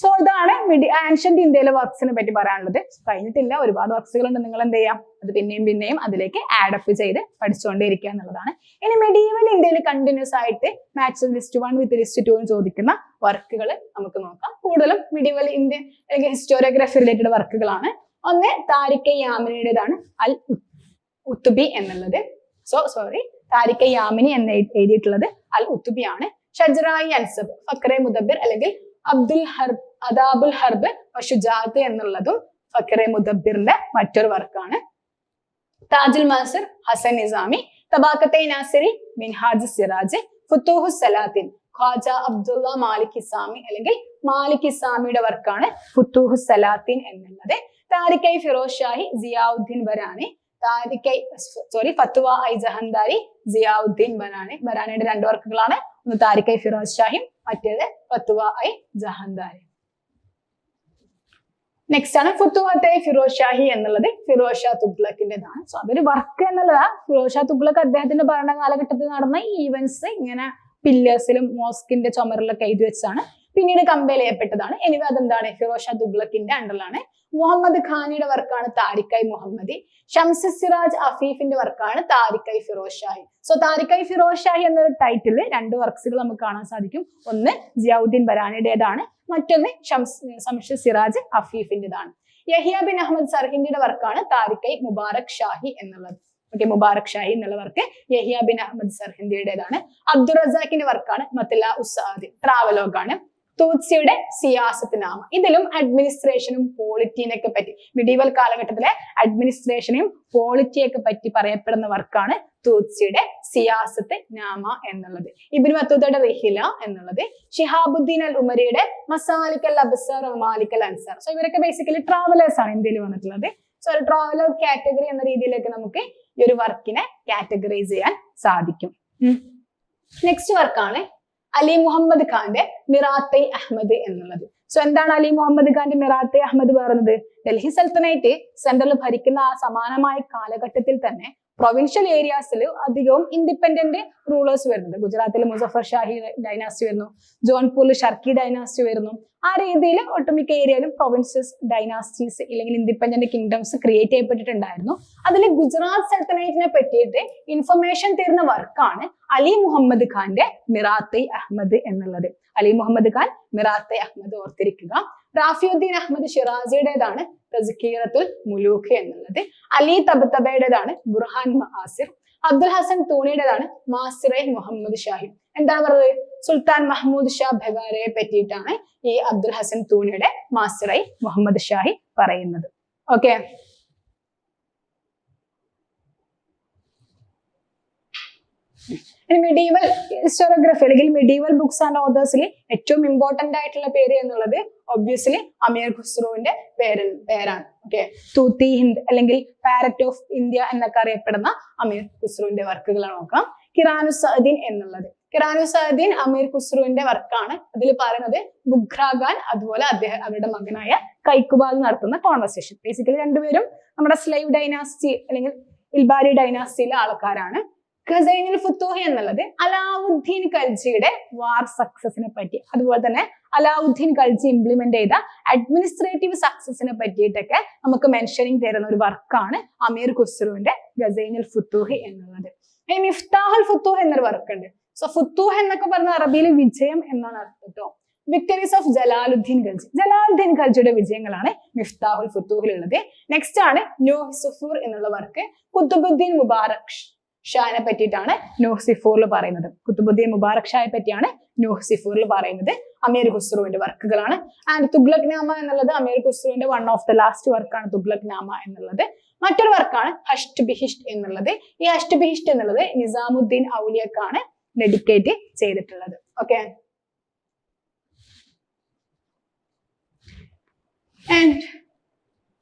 സോ ഇതാണ് മിഡി ആൻഷ്യന്റ് ഇന്ത്യയിലെ വർക്ക്സിനെ പറ്റി പറയാനുള്ളത്. കഴിഞ്ഞിട്ടില്ല ഒരുപാട് വർക്ക്സുകൾ ഉണ്ട് നിങ്ങൾ എന്ത് ചെയ്യാം? അത് പിന്നെയും പിന്നെയും അതിലേക്ക് ആഡപ്പ് ചെയ്ത് പഠിച്ചുകൊണ്ടേയിരിക്കുക എന്നുള്ളതാണ്. ഇനി മെഡീവൽ ഇന്ത്യയിൽ കണ്ടിന്യൂസ് ആയിട്ട് match list one with list two എന്ന് ചോദിക്കുന്ന വർക്കുകൾ നമുക്ക് നോക്കാം. കൂടുതലും മെഡീവൽ ഇന്ത്യ അല്ലെങ്കിൽ ഹിസ്റ്റോറിയോഗ്രഫി റിലേറ്റഡ് വർക്കുകളാണ് ഒന്ന് താരിഖ യാമിനിയുടേതാണ് അൽ ഉത്തുബി എന്നുള്ളത്. സോ സോറി താരിഖ യാമിനി എന്ന് എഴു- എഴുതിയിട്ടുള്ളത് അൽ ഉത്തുബിയാണ്. ഷജറായി അൻസബ് ഫക്രെ മുദബിർ അല്ലെങ്കിൽ അബ്ദുൽ ഹർബ് അദാബുൽ ഹർബ് ഷുജാത്ത് എന്നുള്ളതും ഫക്കറെ മുദബിറിന്റെ മറ്റൊരു വർക്കാണ്. താജുൽ മാസിർ ഹസൻ നിസാമി തബാക്കത്തെ നാസിരി മിൻഹാജ് സിറാജ് ഫുത്തൂഹു സലാത്തിൻ ഖ്വാജ അബ്ദുള്ള മാലിക് ഇസാമി അല്ലെങ്കിൽ മാലിക് ഇസാമിയുടെ വർക്കാണ് ഫുത്തൂഹു സലാത്തിൻ എന്നുള്ളത്. താരിഖൈ ഫിറോസ് ഷാഹി സിയാവുദ്ദീൻ ബരാനി താരിഖൈ സോറി ഫത്തുവ ഐ ജഹന്താരി സിയാവുദ്ദീൻ ബരാനി ബരാനിയുടെ രണ്ട് വർക്കുകളാണ് ഒന്ന് താരിഖൈ ഫിറോസ് ഷാഹിം മറ്റേത് ഫത്തുവ ഐ ജഹാൻദാരി. നെക്സ്റ്റ് ആണ് ഫുത്തുവാത്തെ ഫിറോസ് ഷാഹി എന്നുള്ളത്. ഫിറോസ് ഷാ തുഗ്ലക്കിന്റേതാണ്. സോ അതൊരു വർക്ക് എന്നുള്ളതാ. ഫിറോസ് ഷാ തുഗ്ലക്ക് അദ്ദേഹത്തിന്റെ ഭരണകാലഘട്ടത്തിൽ നടന്ന ഈവൻസ് ഇങ്ങനെ പില്ലേഴ്സിലും മോസ്കിന്റെ ചുമരിലൊക്കെ എഴുതി വെച്ചാണ് പിന്നീട് കമ്പയർ ചെയ്യപ്പെട്ടതാണ്. എനിവ അതെന്താണ്? ഫിറോഷ ദുഗ്ലക്കിന്റെ അണ്ടറിലാണ് മുഹമ്മദ് ഖാനിയുടെ വർക്കാണ് താരിഖൈ മുഹമ്മദി. ഷംസ് സിറാജ് അഫീഫിന്റെ വർക്കാണ് താരിഖൈ ഫിറോസ് ഷാഹി സോ താരിഖൈ ഫിറോസ് ഷാഹി എന്നൊരു ടൈറ്റിൽ രണ്ട് വർക്ക്സുകൾ നമുക്ക് കാണാൻ സാധിക്കും. ഒന്ന് ജിയാദ്ദീൻ ബരാനിയുടേതാണ്. മറ്റൊന്ന് ഷംസ് സംഷ സിറാജ് അഫീഫിന്റെതാണ് യഹിയ ബിൻ അഹമ്മദ് സർഹിന്ദിയുടെ വർക്കാണ് താരിഖൈ മുബാറക് ഷാഹി എന്നുള്ളത്. ഓക്കെ മുബാറക് ഷാഹി എന്നുള്ള വർക്ക് യഹിയ ബിൻ അഹമ്മദ് സർഹിന്ദിയുടേതാണ് അബ്ദുൾ റസാഖിന്റെ വർക്കാണ് മത്തില്ല ഉസാദി ട്രാവലോഗാണ് തൂത്സിയുടെ സിയാസത്ത് നാമ ഇതിലും അഡ്മിനിസ്ട്രേഷനും പോളിറ്റിനെയൊക്കെ പറ്റി മിഡീവൽ കാലഘട്ടത്തിലെ അഡ്മിനിസ്ട്രേഷനെയും പോളിറ്റിയൊക്കെ പറ്റി പറയപ്പെടുന്ന വർക്കാണ് തൂത്സിയുടെ സിയാസത്ത് നാമ എന്നുള്ളത്. ഇബിൻ മത്തൂദയുടെ റിഹില എന്നുള്ളത് ഷിഹാബുദ്ദീൻ അൽ ഉമരിയുടെ മസാലിക് അൽ അബ്സർ മാലിക് അൽ അൻസാർ. സോ ഇവരൊക്കെ ബേസിക്കലി ട്രാവലേഴ്സ് ആണ് ഇന്ത്യയിൽ വന്നിട്ടുള്ളത്. സോ ഒരു ട്രാവലർ കാറ്റഗറി എന്ന രീതിയിലേക്ക് നമുക്ക് ഈ ഒരു വർക്കിനെ കാറ്റഗറൈസ് ചെയ്യാൻ സാധിക്കും. നെക്സ്റ്റ് വർക്കാണ് അലി മുഹമ്മദ് ഖാന്റെ മിറാത്തെ അഹമ്മദ് എന്നുള്ളത്. സോ എന്താണ് അലി മുഹമ്മദ് ഖാന്റെ മിറാത്തെ അഹമ്മദ് പറയുന്നത്? ഡൽഹി സൽത്തനേറ്റ് സെൻട്രൽ ഭരിക്കുന്ന ആ സമാനമായ കാലഘട്ടത്തിൽ തന്നെ പ്രൊവിൻഷ്യൽ ഏരിയാസിൽ അധികവും ഇൻഡിപെൻഡന്റ് റൂളേഴ്സ് വരുന്നുണ്ട്. ഗുജറാത്തിൽ മുസഫർ ഷാഹി ഡൈനാസ്റ്റി വരുന്നു. ജോൺപൂരിൽ ഷർക്കി ഡൈനാസ്റ്റി വരുന്നു. ആ രീതിയിൽ ഒട്ടുമിക്ക ഏരിയയിലും പ്രൊവിൻസസ് ഡൈനാസ്റ്റീസ് ഇല്ലെങ്കിൽ ഇൻഡിപെൻഡന്റ് കിങ്ഡംസ് ക്രിയേറ്റ് ചെയ്യപ്പെട്ടിട്ടുണ്ടായിരുന്നു. അതിൽ ഗുജറാത്ത് സൽത്തനേറ്റിനെ പറ്റിയിട്ട് ഇൻഫർമേഷൻ തരുന്ന വർക്കാണ് അലി മുഹമ്മദ് ഖാന്റെ മിറാത്തെ അഹമ്മദ് എന്നുള്ളത്. അലി മുഹമ്മദ് ഖാൻ മിറാത്തെ അഹമ്മദ് ഓർത്തിരിക്കുക. റാഫിയുദ്ദീൻ അഹമ്മദ് ഷിറാസിയുടേതാണ് തസ്കീറത്തുൽ മുലൂഖ് എന്നുള്ളത്. അലി തബത്തബയുടേതാണ് ബുർഹാൻ മഹാസിർ. അബ്ദുൽ ഹസൻ തൂണിയുടേതാണ് മാസിറെ മുഹമ്മദ് ഷാഹിബ് എന്താണ് പറയുന്നത് സുൽത്താൻ മഹ്മൂദ് ഷാ ബഗാരയെ പറ്റിയിട്ടാണ് ഈ അബ്ദുൽ ഹസൻ തൂണിയുടെ മാസിറൈ മുഹമ്മദ് ഷാഹി പറയുന്നത്. ഓക്കെ. മെഡീവൽ ഹിസ്റ്റോറിയോഗ്രഫി അല്ലെങ്കിൽ മെഡീവൽ ബുക്സ് ആൻഡ് ഓതേഴ്സിൽ ഏറ്റവും ഇമ്പോർട്ടന്റ് ആയിട്ടുള്ള പേര് എന്നുള്ളത് ഒബ്വിയസ്ലി അമീർ ഖുസ്രുവിന്റെ പേര് പേരാണ്. ഓക്കെ തൂത്തി ഹിന്ദ് അല്ലെങ്കിൽ പാരറ്റ് ഓഫ് ഇന്ത്യ എന്നൊക്കെ അറിയപ്പെടുന്ന അമീർ ഖുസ്രുവിന്റെ വർക്കുകൾ നോക്കാം. കിറാനു സഹദീൻ എന്നുള്ളത്. കിറാനു സഹദീൻ അമീർ ഖുസ്രുവിന്റെ വർക്കാണ്. അതിൽ പറയുന്നത് ബുഖ്രാഖാൻ അതുപോലെ അദ്ദേഹം അവരുടെ മകനായ കൈക്കുബാദ് നടത്തുന്ന കോൺവെർസേഷൻ ബേസിക്കലി രണ്ടുപേരും നമ്മുടെ സ്ലൈവ് ഡൈനാസ്റ്റി അല്ലെങ്കിൽ ഇൽബാരി ഡൈനാസ്റ്റിയിലെ ആൾക്കാരാണ്. ഖസൈനുൽ ഫുത്തൂഹി എന്നുള്ളത് അലാവുദ്ദീൻ ഖൽജിയുടെ വാർ സക്സസിനെ പറ്റി. അതുപോലെ തന്നെ അലാവുദ്ദീൻ ഖൽജി ഇംപ്ലിമെന്റ് ചെയ്ത അഡ്മിനിസ്ട്രേറ്റീവ് സക്സസിനെ പറ്റിയിട്ടൊക്കെ നമുക്ക് മെൻഷനിങ് തരുന്ന ഒരു വർക്കാണ് അമീർ ഖുസ്രുവിന്റെ ഖസൈനുൽ ഫുത്തൂഹി എന്നുള്ളത്. ഇനി മിഫ്താഹുൽ ഫുത്തൂഹ് എന്നൊരു വർക്ക് ഉണ്ട്. സോ ഫുത്തൂഹ് എന്നൊക്കെ പറഞ്ഞ അറബിയിൽ വിജയം എന്നാണ് അർത്ഥം കേട്ടോ വിക്ടറീസ് ഓഫ് ജലാലുദ്ദീൻ ഖൽജി. ജലാലുദ്ദീൻ ഖൽജിയുടെ വിജയങ്ങളാണ് മിഫ്താഹുൽ ഫുത്തൂഹിൽ ഉള്ളത് നെക്സ്റ്റ് ആണ് ന്യൂ സുഫൂർ എന്നുള്ള വർക്ക് കുത്തുബുദ്ദീൻ മുബാറക്. ഷാനെ പറ്റിയിട്ടാണ് നോഹ്സിഫൂറിൽ പറയുന്നത്. കുത്തുബുദ്ദീൻ മുബാറക് ഷായെ പറ്റിയാണ് നോഹ്സിഫൂറിൽ പറയുന്നത്. അമീർ ഖുസ്രുവിന്റെ വർക്കുകളാണ്. ആൻഡ് തുഗ്ലക് നാമ എന്നുള്ളത് അമീർ ഖുസ്രുവിന്റെ വൺ ഓഫ് ദ ലാസ്റ്റ് വർക്കാണ് തുഗ്ലക് നാമ എന്നുള്ളത്. മറ്റൊരു വർക്കാണ് ഹഷ്ട് ബിഹിഷ്ട് എന്നുള്ളത്. ഈ ഹഷ്ട് ബിഹിഷ്ട് എന്നുള്ളത് നിസാമുദ്ദീൻ ഔലിയക്കാണ് ഡെഡിക്കേറ്റ് ചെയ്തിട്ടുള്ളത്. ഓക്കെ ആൻഡ്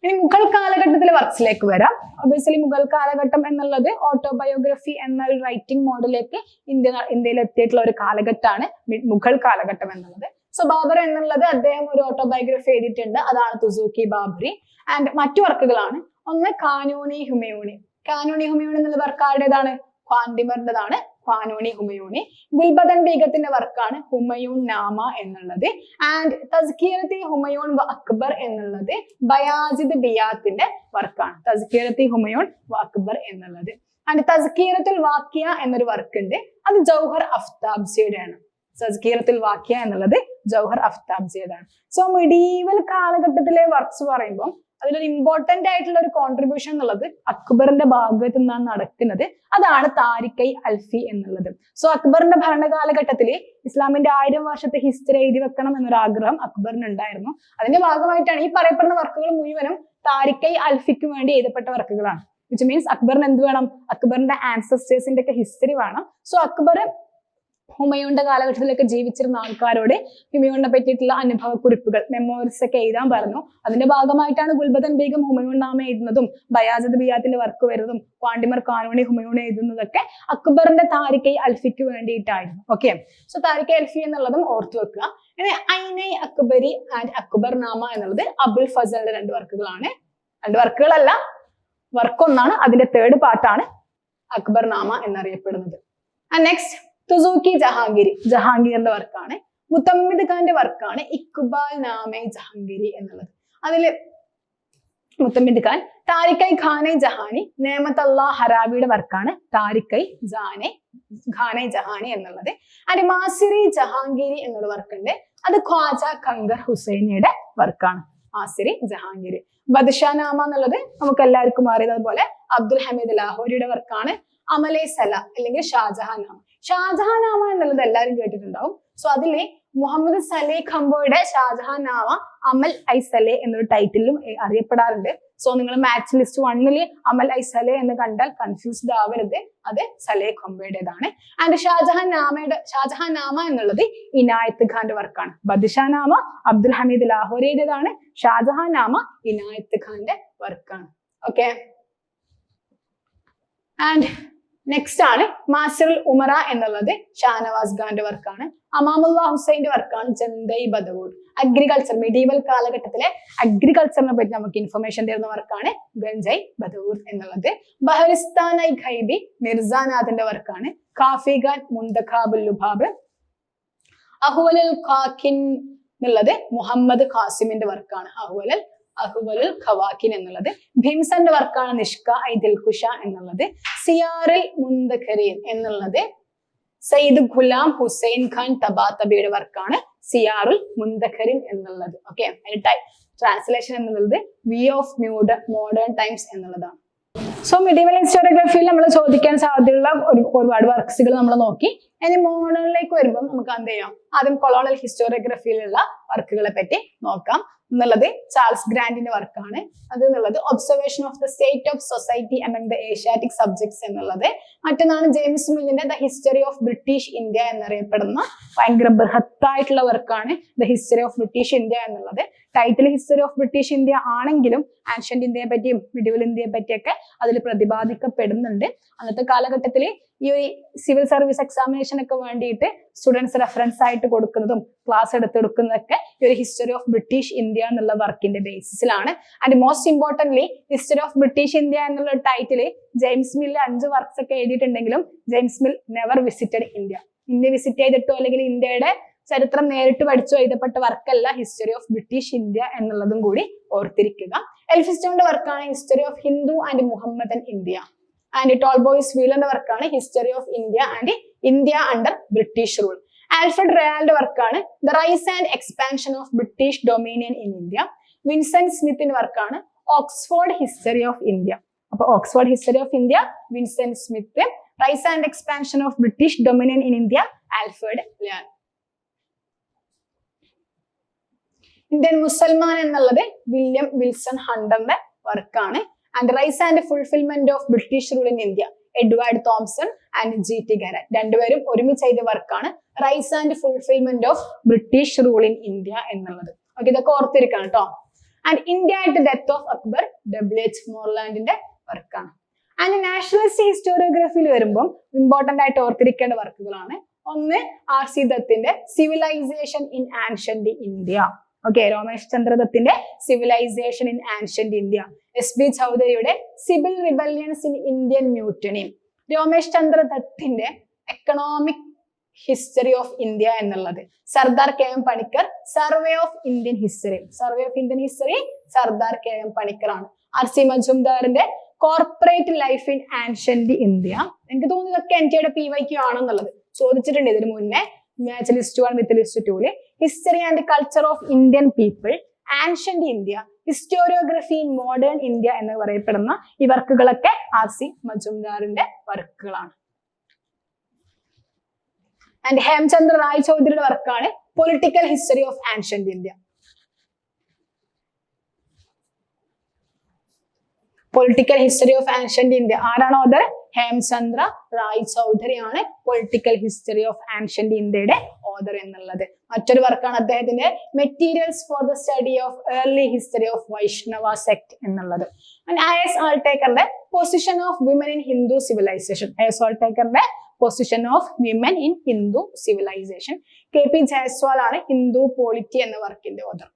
ഇനി മുഗൾ കാലഘട്ടത്തിലെ വർക്ക്സിലേക്ക് വരാം. ഒബിയസ്ലി മുഗൾ കാലഘട്ടം എന്നുള്ളത് ഓട്ടോബയോഗ്രഫി എന്ന ഒരു റൈറ്റിംഗ് മോഡലിലേക്ക് ഇന്ത്യ ഇന്ത്യയിൽ എത്തിയിട്ടുള്ള ഒരു കാലഘട്ടമാണ് മുഗൾ കാലഘട്ടം എന്നുള്ളത്. സോ ബാബർ എന്നുള്ളത് അദ്ദേഹം ഒരു ഓട്ടോബയോഗ്രഫി എഴുതിയിട്ടുണ്ട്. അതാണ് തുസൂക്കി ബാബറി ആൻഡ് മറ്റു വർക്കുകളാണ്. ഒന്ന് കാനൂണി ഹുമയൂണി കാനൂണി ഹുമയൂണി എന്നുള്ള വർക്ക് ആരുടേതാണ്? ഖ്വാൻഡിമറിന്റെതാണ് ഖ്വാനൂണി ഹുമയൂണി. ഗുൽബദൻ ബീഗത്തിന്റെ വർക്കാണ് ഹുമയൂൺ നാമ എന്നുള്ളത്. ആൻഡ് തസ്കീറത്തി ഹുമയൂൺ വ അക്ബർ എന്നുള്ളത് ബയാജിദ് ബിയാത്തിന്റെ വർക്കാണ് തസ്കീറത്തി ഹുമയൂൺ വ അക്ബർ എന്നുള്ളത്. ആൻഡ് തസ്കീറത്തുൽ വാക്യ എന്നൊരു വർക്ക് ഉണ്ട്. അത് ജൗഹർ അഫ്താബ് ആണ് തസ്കീറത്തുൽ വാക്യ എന്നുള്ളത് ജൗഹർ അഫ്താബ്സിയുടെയാണ്. സോ മിഡീവൽ കാലഘട്ടത്തിലെ വർക്ക്സ് പറയുമ്പോൾ അതിലൊരു ഇമ്പോർട്ടന്റ് ആയിട്ടുള്ള ഒരു കോൺട്രിബ്യൂഷൻ എന്നുള്ളത് അക്ബറിന്റെ ഭാഗത്തു നിന്നാണ് നടക്കുന്നത്. അതാണ് താരിഖൈ അൽഫി എന്നുള്ളത്. സോ അക്ബറിന്റെ ഭരണകാലഘട്ടത്തിൽ ഇസ്ലാമിന്റെ ആയിരം വർഷത്തെ ഹിസ്റ്ററി എഴുതി വെക്കണം എന്നൊരു ആഗ്രഹം അക്ബറിന് ഉണ്ടായിരുന്നു അതിന്റെ ഭാഗമായിട്ടാണ് ഈ പറയപ്പെടുന്ന വർക്കുകൾ മുഴുവനും താരിഖൈ അൽഫിക്ക് വേണ്ടി എഴുതപ്പെട്ട വർക്കുകളാണ്. വിച്ച് മീൻസ് അക്ബറിന് എന്ത് വേണം? അക്ബറിന്റെ ആൻസസ്റ്റേഴ്സിന്റെ ഒക്കെ ഹിസ്റ്ററി വേണം. സോ അക്ബർ ഹുമയൂണിന്റെ കാലഘട്ടത്തിലൊക്കെ ജീവിച്ചിരുന്ന ആൾക്കാരോട് ഹുമയൂണിനെ പറ്റിയിട്ടുള്ള അനുഭവക്കുറിപ്പുകൾ മെമ്മോറീസ് ഒക്കെ എഴുതാൻ പറഞ്ഞു. അതിന്റെ ഭാഗമായിട്ടാണ് ഗുൽബദൻ ബീഗം ഹുമയൂൺ നാമ എഴുതുന്നതും ബയാസദ് ബിയാത്തിന്റെ വർക്ക് വരുന്നതും ക്വാണ്ടിമർ കാനോണി ഹുമയൂൺ എഴുതുന്നതൊക്കെ അക്ബറിന്റെ താരിഖൈ അൽഫിക്ക് വേണ്ടിയിട്ടായിരുന്നു. ഓക്കെ സോ താരിഖൈ അൽഫി എന്നുള്ളതും ഓർത്തു വെക്കുക. ഇനി ഐനൈ അക്ബരി ആൻഡ് അക്ബർ നാമ എന്നുള്ളത് അബുൽ ഫസലിന്റെ രണ്ട് വർക്കുകളാണ്. രണ്ട് വർക്കുകളല്ല വർക്ക് ഒന്നാണ്. അതിന്റെ തേർഡ് പാർട്ടാണ് അക്ബർ നാമ എന്നറിയപ്പെടുന്നത്. നെക്സ്റ്റ് തുസൂക്കി ജഹാംഗീരി ജഹാംഗീറിന്റെ വർക്കാണ്. മുത്തമ്മിദ് ഖാന്റെ വർക്കാണ് ഇക്ബാൽ നാമെ ജഹാംഗീരി എന്നുള്ളത്. അതിൽ മുത്തമ്മിദ് ഖാൻ താരിഖൈ ഖാനെ ജഹാനി നേമത്ത് അള്ളാ ഹറാബിയുടെ വർക്കാണ് താരിഖൈ ജാനെ ഖാനെ ജഹാനി എന്നുള്ളത്. മാസിറി ജഹാംഗീരി എന്നുള്ള വർക്ക് ഉണ്ട് അത് ഖ്വാജ കങ്കർ ഹുസൈനിയുടെ വർക്കാണ്. ആസിരി ജഹാംഗീർ ബദ്ഷാനാമ എന്നുള്ളത് നമുക്ക് എല്ലാവർക്കും അറിയുന്നത് പോലെ അബ്ദുൽ ഹമീദ് ലാഹോരിയുടെ വർക്കാണ്. അമലെ സല അല്ലെങ്കിൽ ഷാജഹാൻ നാമ. ഷാജഹാൻ നാമ എന്നുള്ളത് എല്ലാവരും കേട്ടിട്ടുണ്ടാവും. സോ അതിലെ മുഹമ്മദ് സലേ ഖംബോയുടെ ഷാജഹാൻ നാമ അമൽ ഐ സലെ എന്നൊരു ടൈറ്റിലും അറിയപ്പെടാറുണ്ട്. സോ നിങ്ങൾ മാച്ച് ലിസ്റ്റ് വണ്ണിൽ അമൽ ഐ സലെ എന്ന് കണ്ടാൽ കൺഫ്യൂസ്ഡ് ആവരുത്. അത് സലേ ഖംബയുടേതാണ്. ആൻഡ് ഷാജഹാൻ നാമയുടെ ഷാജഹാൻ നാമ എന്നുള്ളത് ഇനായത്ത് ഖാന്റെ വർക്കാണ്. ബദിഷാ നാമ അബ്ദുൽ ഹമീദ് ലാഹോറിയുടേതാണ്. ഷാജഹാൻ നാമ ഇനായത്ത് ഖാന്റെ വർക്കാണ്. ഓക്കെ ആൻഡ് നെക്സ്റ്റ് ആണ് മാസ്റ്റർ ഉമറ എന്നുള്ളത് ഷാനവാസ് ഖാന്റെ വർക്കാണ് അമാമുല്ല ഹുസൈന്റെ വർക്കാണ് ജന്തൈ ബദവൂർ. അഗ്രികൾച്ചർ മെഡീവൽ കാലഘട്ടത്തിലെ അഗ്രികൾച്ചറിനെ പറ്റി നമുക്ക് ഇൻഫർമേഷൻ തരുന്ന വർക്കാണ് ഗഞ്ചൈ ബദവൂർ എന്നുള്ളത്. ബഹരിസ്ഥാൻ ഐ ഖൈബി മിർസാനാഥിന്റെ വർക്കാണ് കാഫി ഖാൻ മുന്തഖാബുൽ ലുബാബ്. അഹുവലൽ ഖാക്കിൻ എന്നുള്ളത് മുഹമ്മദ് ഖാസിമിന്റെ വർക്കാണ് അഹുവലൽ അഹുവലുൽ ഖവാക്കിൻ എന്നുള്ളത്. ഭീംസന്റെ വർക്കാണ് നിഷ്ക ഐ ദിൽഖുഷ എന്നുള്ളത്. സിയാറിൽ മുന്തഖരീൻ എന്നുള്ളത്. സയ്യിദ് ഖുലാം ഹുസൈൻ ഖാൻ തബാത്തബിയുടെ വർക്കാണ് സിയാറുൽ മുന്തഖരിൻ എന്നുള്ളത്. ഓക്കെ അതിന്റെ ട്രാൻസ്ലേഷൻ എന്നുള്ളത് വി ഓഫ് മ്യൂഡ് മോഡേൺ ടൈംസ് എന്നുള്ളതാണ്. സോ മിഡീവൽ ഹിസ്റ്റോറിയോഗ്രഫിയിൽ നമ്മൾ ചോദിക്കാൻ സാധ്യതയുള്ള ഒരുപാട് വർക്ക്സുകൾ നമ്മൾ നോക്കി. ഇനി മോഡേണിലേക്ക് വരുമ്പോൾ നമുക്ക് എന്ത് ചെയ്യാം? ആദ്യം കൊളോണൽ ഹിസ്റ്റോറിയോഗ്രഫിയിലുള്ള വർക്കുകളെ പറ്റി നോക്കാം. എന്നുള്ളത് ചാൾസ് ഗ്രാൻഡിന്റെ വർക്കാണ്. അത് എന്നുള്ളത് observation of the state of society among the Asiatic subjects എന്നുള്ളത്. മറ്റൊന്നാണ് James മില്ലിന്റെ the history of British India എന്നറിയപ്പെടുന്ന ഭയങ്കര ബൃഹത്തായിട്ടുള്ള വർക്കാണ് the history of British India എന്നുള്ളത്. Title history of British India ആണെങ്കിലും ആൻഷ്യന്റ് ഇന്ത്യയെ പറ്റിയും മിഡിവൽ ഇന്ത്യയെ പറ്റിയൊക്കെ അതിൽ പ്രതിപാദിക്കപ്പെടുന്നുണ്ട്. അന്നത്തെ കാലഘട്ടത്തിൽ ഈ ഒരു സിവിൽ സർവീസ് എക്സാമിനേഷൻ ഒക്കെ വേണ്ടിയിട്ട് സ്റ്റുഡൻസ് റെഫറൻസ് ആയിട്ട് കൊടുക്കുന്നതും ക്ലാസ് എടുത്തെടുക്കുന്നതൊക്കെ ഈ ഒരു ഹിസ്റ്ററി ഓഫ് ബ്രിട്ടീഷ് ഇന്ത്യ എന്നുള്ള വർക്കിന്റെ ബേസിസിലാണ് and most importantly history of British India എന്നുള്ള ടൈറ്റിൽ ജെയിംസ് മില്ല് അഞ്ച് വർക്ക്സ് ഒക്കെ എഴുതിയിട്ടുണ്ടെങ്കിലും James Mill never visited India India visit ചെയ്തിട്ടോ അല്ലെങ്കിൽ ഇന്ത്യയുടെ ചരിത്രം നേരിട്ട് പഠിച്ചു എഴുതപ്പെട്ട വർക്കല്ല ഹിസ്റ്ററി ഓഫ് ബ്രിട്ടീഷ് ഇന്ത്യ എന്നുള്ളതും കൂടി ഓർത്തിരിക്കുക. എൽഫിസ്റ്റോന്റെ വർക്കാണ് history of Hindu and Mohammedan India and Talboys വീലറിന്റെ വർക്കാണ് history of India and India under British rule. Alfred റയാലിന്റെ വർക്കാണ് the rise and expansion of British dominion in India. Vincent സ്മിത്തിന്റെ വർക്കാണ് ഓക്സ്ഫോർഡ് ഹിസ്റ്ററി ഓഫ് ഇന്ത്യ. അപ്പൊ Oxford history of India Vincent Smith rise and expansion of British dominion in India Alfred Lyall Indian Musalman എന്നുള്ളത് വില്യം വിൽസൺ ഹണ്ടറിന്റെ വർക്കാണ്. And rise and fulfilment of British rule in India Edward Thompson and G T Garratt രണ്ടുപേരും ഒരുമിച്ച് ചെയ്ത വർക്കാണ് rise and fulfilment of British rule in India എന്നുള്ളത്. ഓക്കെ ഇതൊക്കെ ഓർത്തിരിക്കണം കേട്ടോ and India at death of Akbar W H മോർലാൻഡിന്റെ വർക്കാണ് ആൻഡ് നാഷണലിസ്റ്റ് ഹിസ്റ്റോറിയോഗ്രഫിയിൽ വരുമ്പോൾ ഇമ്പോർട്ടന്റ് ആയിട്ട് ഓർത്തിരിക്കേണ്ട വർക്കുകളാണ് ഒന്ന് R C ദത്തിന്റെ civilization in ancient India okay Romesh ചന്ദ്രദത്തിന്റെ civilization in ancient India S B ചൗധരിയുടെ civil rebellions in Indian mutiny Romesh ചന്ദ്രദത്തിന്റെ economic history of India എന്നുള്ളത്. Sardar K M Panikkar survey of Indian history survey of Indian history Sardar K M Panikkar ആണ്. R C മജുംദാറിന്റെ corporate life in ancient India എനിക്ക് തോന്നുന്നു ഇതൊക്കെ എൻ ടിയുടെ പി വൈ ക്യു ആണെന്നുള്ളത്. ചോദിച്ചിട്ടുണ്ട് ഇതിനു മുന്നേ. List one with list tool history and culture of Indian people ancient India historiography in modern India എന്ന് പറയപ്പെടുന്ന ഈ വർക്കുകളൊക്കെ ആർ സി മജുംദാറിന്റെ വർക്കുകളാണ്. ആൻഡ് ഹേംചന്ദ്ര റായ് ചൗധരിയുടെ വർക്കാണ് political history of ancient India political history of ancient India ആരാണ് ഓദർ ഹേംചന്ദ്ര റായ് ചൗധരി ആണ് പൊളിറ്റിക്കൽ ഹിസ്റ്ററി ഓഫ് ആൻഷ്യന്റ് ഇന്ത്യയുടെ ഓദർ എന്നുള്ളത്. മറ്റൊരു വർക്കാണ് അദ്ദേഹത്തിന്റെ materials for the study of early history of Vaishnava sect എന്നുള്ളത്. I S ആൾട്ടേക്കറിന്റെ position of women in Hindu civilisation I S ആൾട്ടേക്കറിന്റെ position of women in Hindu civilisation K P Jayaswal ആണ് ഹിന്ദു പോളിറ്റി എന്ന വർക്കിന്റെ ഓദർ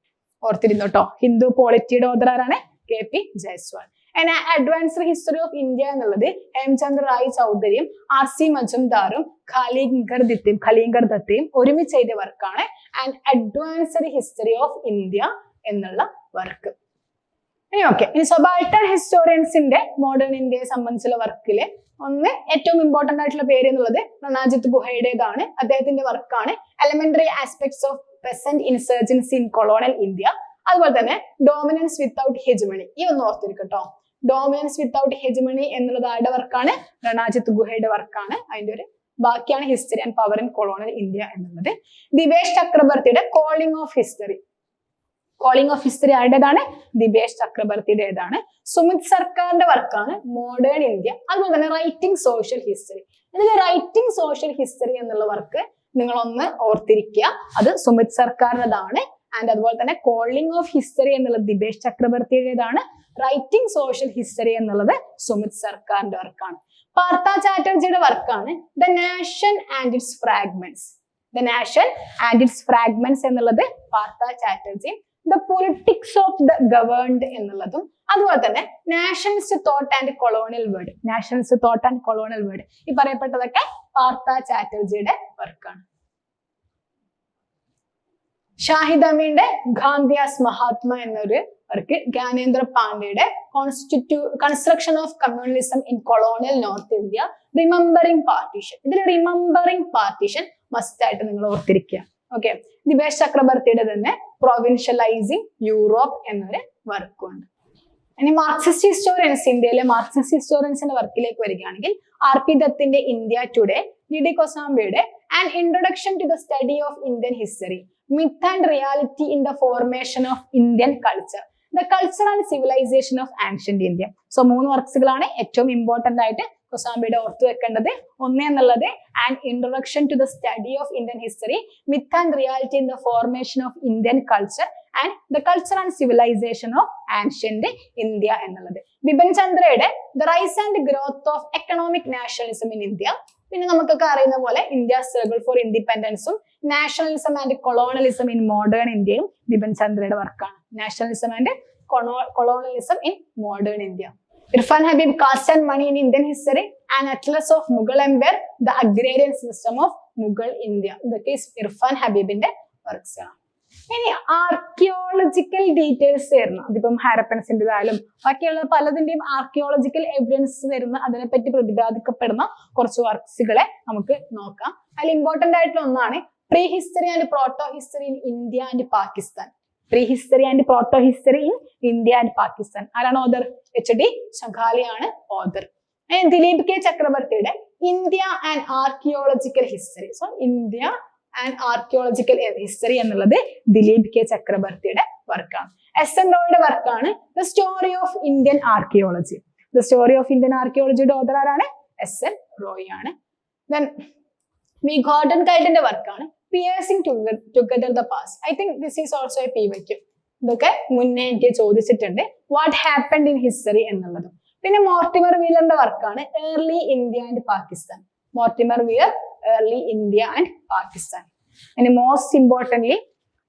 ഓർത്തിരുന്നു കേട്ടോ ഹിന്ദു പോളിറ്റിയുടെ ഓദർ ആരാണ്? K P Jayaswal advanced history of India എന്നുള്ളത് ഹേംചന്ദ്ര റായ് ചൗധരിയും ആർ സി മജുംദാറും ഖലീംഗർ ദത്തയും ഖലീങ്കർ ദത്തയും ഒരുമിച്ച് ചെയ്ത വർക്കാണ്. And advanced history of India എന്നുള്ള വർക്ക്. ഇനി ഓക്കെ ഇനി സബാൾട്ടൺ ഹിസ്റ്റോറിയൻസിന്റെ മോഡേൺ ഇന്ത്യയെ സംബന്ധിച്ചുള്ള വർക്കിൽ ഒന്ന് ഏറ്റവും ഇമ്പോർട്ടന്റ് ആയിട്ടുള്ള പേര് എന്നുള്ളത് പ്രണാജിത് ഗുഹയുടേതാണ്. അദ്ദേഹത്തിന്റെ വർക്കാണ് elementary aspects of peasant insurgency in colonial India അതുപോലെ തന്നെ ഡോമിനൻസ് വിത്തൗട്ട് ഹെജ്മണി ഈ ഒന്ന് ഓർത്തിരിക്കട്ടോ ഡോമിനൻസ് വിത്തൗട്ട് ഹെജ്മണി എന്നുള്ളത് ആരുടെ വർക്കാണ് പ്രണാജിത്ത് ഗുഹയുടെ വർക്കാണ്. അതിന്റെ ഒരു ബാക്കിയാണ് history and power in colonial India എന്നുള്ളത്. ദിവേഷ് ചക്രവർത്തിയുടെ calling of history calling of history ആരുടേതാണ്? ദിബേഷ് ചക്രവർത്തിയുടേതാണ് സുമിത് സർക്കാരിന്റെ വർക്കാണ് മോഡേൺ ഇന്ത്യ അതുപോലെ തന്നെ റൈറ്റിംഗ് സോഷ്യൽ ഹിസ്റ്ററി ഇതിൽ റൈറ്റിംഗ് സോഷ്യൽ ഹിസ്റ്ററി എന്നുള്ള വർക്ക് നിങ്ങൾ ഒന്ന് ഓർത്തിരിക്കുക. അത് സുമിത് സർക്കാരിന്റെതാണ്. ആൻഡ് അതുപോലെ തന്നെ കോളിംഗ് ഓഫ് ഹിസ്റ്ററി എന്നുള്ളത് ദിബേഷ് ചക്രവർത്തിയുടേതാണ് റൈറ്റിംഗ് സോഷ്യൽ ഹിസ്റ്ററി എന്നുള്ളത് സുമിത് സർക്കാരിന്റെ വർക്കാണ് പാർത്ത ചാറ്റർജിയുടെ വർക്കാണ് the nation and its fragments the nation and its fragments എന്നുള്ളത് Partha Chatterjee the politics of the governed എന്നുള്ളതും. അതുപോലെ തന്നെ nationalist thought and colonial world nationalist thought and colonial world ഈ പറയപ്പെട്ടതൊക്കെ പാർത്ത ചാറ്റർജിയുടെ വർക്കാണ് ഷാഹിദ് അമീന്റെ ഗാന്ധിയാസ് മഹാത്മ എന്നൊരു work Gyanendra പാണ്ഡെയുടെ construction of communalism in colonial north India remembering partition ഇതിൽ റിമംബറിംഗ് പാർട്ടീഷൻ മസ്റ്റ് ആയിട്ട് നിങ്ങൾ ഓർത്തിരിക്കുക. ഓക്കെ ദിബേഷ് ചക്രവർത്തിയുടെ തന്നെ പ്രൊവിൻഷ്യലൈസിങ് യൂറോപ്പ് എന്നൊരു വർക്കുണ്ട് ഇനി മാർക്സിസ്റ്റ് ഹിസ്റ്റോറിയൻസ് ഇന്ത്യയിലെ മാർക്സിസ്റ്റ് ഹിസ്റ്റോറിയൻസിന്റെ വർക്കിലേക്ക് വരികയാണെങ്കിൽ ആർ പി ദത്തിന്റെ India today D D കൊസാംബയുടെ and introduction to the study of Indian history myth and reality in the formation of Indian culture the culture and civilization of ancient India so മൂന്ന് വർക്ക്സുകളാണ് ഏറ്റവും ഇമ്പോർട്ടന്റ് ആയിട്ട് കൊസാംബിയുടെ ഓർത്തു വെക്കേണ്ടത്. ഒന്ന് എന്നുള്ളത് and introduction to the study of Indian history myth and reality in the formation of Indian culture and the culture and civilization of ancient India എന്നുള്ളത്. Bipan ചന്ദ്രയുടെ the rise and growth of economic nationalism in India പിന്നെ നമുക്കൊക്കെ അറിയുന്ന പോലെ India struggle for ഇൻഡിപെൻഡൻസും nationalism and colonialism in modern ഇന്ത്യയും ബിപിൻ ചന്ദ്രയുടെ വർക്കാണ് nationalism and colonialism in modern India Irfan Habib caste and money in Indian history and atlas of Mughal empire the agrarian system of Mughal India ഇതൊക്കെ ഇർഫാൻ ഹബീബിന്റെ വർക്ക്സ് ആണ്. ഇനി ആർക്കിയോളജിക്കൽ ഡീറ്റെയിൽസ് തരുന്നു അതിപ്പം ഹാരപ്പൻസിന്റെതായാലും ബാക്കിയുള്ള പലതിന്റെയും ആർക്കിയോളജിക്കൽ എവിഡൻസ് തരുന്ന അതിനെപ്പറ്റി പ്രതിപാദിക്കപ്പെടുന്ന കുറച്ച് വർക്ക്സുകളെ നമുക്ക് നോക്കാം. അതിൽ ഇമ്പോർട്ടന്റ് ആയിട്ടുള്ള ഒന്നാണ് pre history and proto history in India and Pakistan pre history and proto history in India and Pakistan ആരാണ് ഓദർ എച്ച് ഡി ആണ് ഓദർ ദിലീപ് കെ ചക്രവർത്തിയുടെ India and archaeological history so India and archaeological history എന്നുള്ളത് ദിലീപ് കെ ചക്രവർത്തിയുടെ വർക്കാണ്. എസ് എൻ റോയുടെ വർക്കാണ് the story of Indian archaeology the story of Indian ആർക്കിയോളജിയുടെ author ആരാണ്? എസ് എൻ റോയ് ആണ്. ദെൻ വി ഗോർഡൻ കൈൽഡിന്റെ വർക്കാണ് piecing together the past I think this is also A P വയ്ക്കും ഇതൊക്കെ മുന്നേ എനിക്ക് ചോദിച്ചിട്ടുണ്ട്. വാട്ട് ഹാപ്പൻഡ് ഇൻ ഹിസ്റ്ററി എന്നുള്ളത്. പിന്നെ മോർട്ടിമർ വീലറിന്റെ വർക്കാണ് early India and Pakistan Mortimer Wheeler early India and Pakistan പിന്നെ മോസ്റ്റ് ഇമ്പോർട്ടന്റ്ലി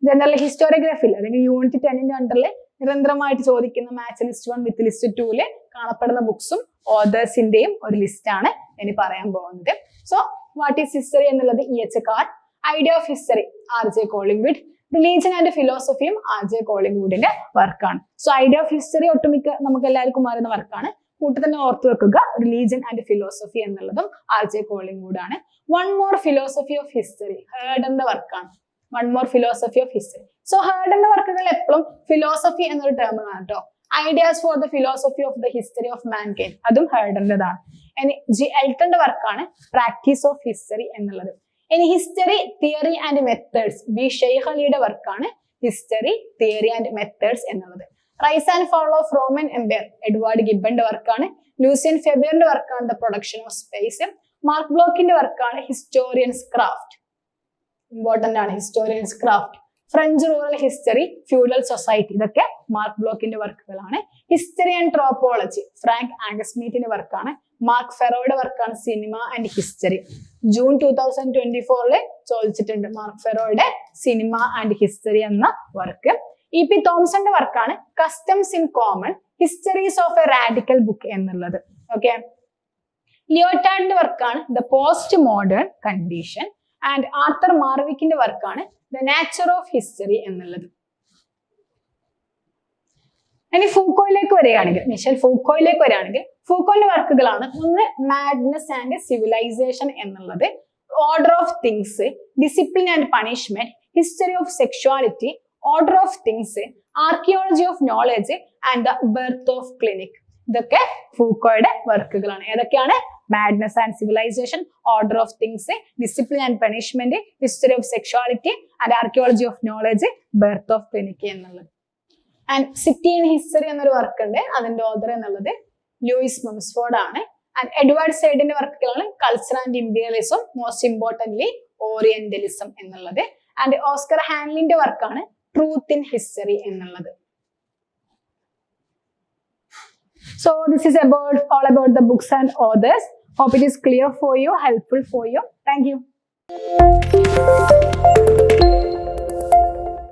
ജനറൽ ഹിസ്റ്റോറിയോഗ്രഫിയിൽ അല്ലെങ്കിൽ യൂണിറ്റ് ടെന്നിന്റെ അണ്ടറിൽ നിരന്തരമായിട്ട് ചോദിക്കുന്ന match list one with list two കാണപ്പെടുന്ന ബുക്സും ഓതേഴ്സിന്റെയും ഒരു ലിസ്റ്റാണ് ഇനി പറയാൻ പോകുന്നത്. സോ വാട്ട് ഈസ് ഹിസ്റ്ററി എന്നുള്ളത് E H Carr idea of history R J Collingwood religion and philosophy R J കോളിംഗ്വുഡിന്റെ വർക്കാണ് സോ ഐഡിയ ഓഫ് ഹിസ്റ്ററി ഒട്ടുമിക്ക നമുക്ക് എല്ലാവർക്കും അറിയുന്ന വർക്കാണ് കൂട്ടത്തിൽ തന്നെ ഓർത്തു വെക്കുക റിലീജിയൻ ആൻഡ് ഫിലോസഫി എന്നുള്ളതും ആർ ജെ കോളിംഗ്വുഡ് ആണ്. One more philosophy of history ഹേർഡന്റെ വർക്കാണ് one more philosophy of history so ഹേർഡന്റെ വർക്കുകൾ എപ്പോഴും ഫിലോസഫി എന്നൊരു ടേം ആണ് കേട്ടോ ideas for the philosophy of the history of mankind അതും ഹേർഡന്റെതാണ് ജി എൽട്ടന്റെ വർക്കാണ് പ്രാക്ടീസ് ഓഫ് ഹിസ്റ്ററി എന്നുള്ളത്. ഇനി history theory and methods B Sheikh അലിയുടെ വർക്കാണ് ഹിസ്റ്ററി തിയറി ആൻഡ് മെത്തേഡ്സ് എന്നുള്ളത്. Rise and fall of Roman empire Edward ഗിബന്റെ വർക്കാണ് ലൂസിയൻ ഫെബിയറിന്റെ വർക്കാണ് the production of space Marc ബ്ലോക്കിന്റെ വർക്കാണ് ഹിസ്റ്റോറിയൻസ് ക്രാഫ്റ്റ് ഇമ്പോർട്ടന്റ് ആണ് historian's craft French rural history feudal society ഇതൊക്കെ മാർക്ക് ബ്ലോക്കിന്റെ വർക്കുകളാണ് ഹിസ്റ്ററി ആൻഡ് ട്രോപ്പോളജി ഫ്രാങ്ക് ആംഗസ്മീറ്റിന്റെ വർക്കാണ് മാർക്ക് ഫെറോയുടെ വർക്കാണ് cinema and history June two thousand twenty ഫോറിൽ ചോദിച്ചിട്ടുണ്ട് മാർക്ക് ഫെറോയുടെ സിനിമ ആൻഡ് ഹിസ്റ്ററി എന്ന വർക്ക് ഇ പി തോംസന്റെ വർക്കാണ് customs in common histories of a radical book എന്നുള്ളത്. ഓക്കെ ലിയോട്ടാർഡിന്റെ വർക്കാണ് the postmodern condition and Arthur മാർവിക്കിന്റെ വർക്കാണ് ദ നാച്ചർ ഓഫ് ഹിസ്റ്ററി എന്നുള്ളത്. ഇനി ഫൂക്കോയിലേക്ക് വരികയാണെങ്കിൽ മിഷൽ ഫൂക്കോയിലേക്ക് വരികയാണെങ്കിൽ ഫൂക്കോന്റെ വർക്കുകളാണ്. ഒന്ന് മാഡ്നസ് ആൻഡ് സിവിലൈസേഷൻ എന്നുള്ളത്. Order of things discipline and punishment history of sexuality order of things archaeology of knowledge and the birth of clinic ഇതൊക്കെ ഫൂക്കോയുടെ വർക്കുകളാണ്. ഏതൊക്കെയാണ്? Madness and civilisation order of things discipline and punishment history of sexuality and archaeology of knowledge birth of clinic എന്നുള്ളത്. ആൻഡ് സിറ്റി ഇൻ ഹിസ്റ്ററി എന്നൊരു വർക്ക് ഉണ്ട്. അതിന്റെ ഓദർ എന്നുള്ളത് ലൂയിസ് മംസ്ഫോർഡ് ആണ് ആൻഡ് എഡ്വേർഡ് സൈഡിന്റെ വർക്കുകളാണ് culture and imperialism most importantly orientalism എന്നുള്ളത് ആൻഡ് ഓസ്കർ ഹാൻലിന്റെ വർക്കാണ് ട്രൂത്ത് ഇൻ ഹിസ്റ്ററി എന്നുള്ളത് So this is about all about the books and authors. Hope it is clear for you, helpful for you. Thank you.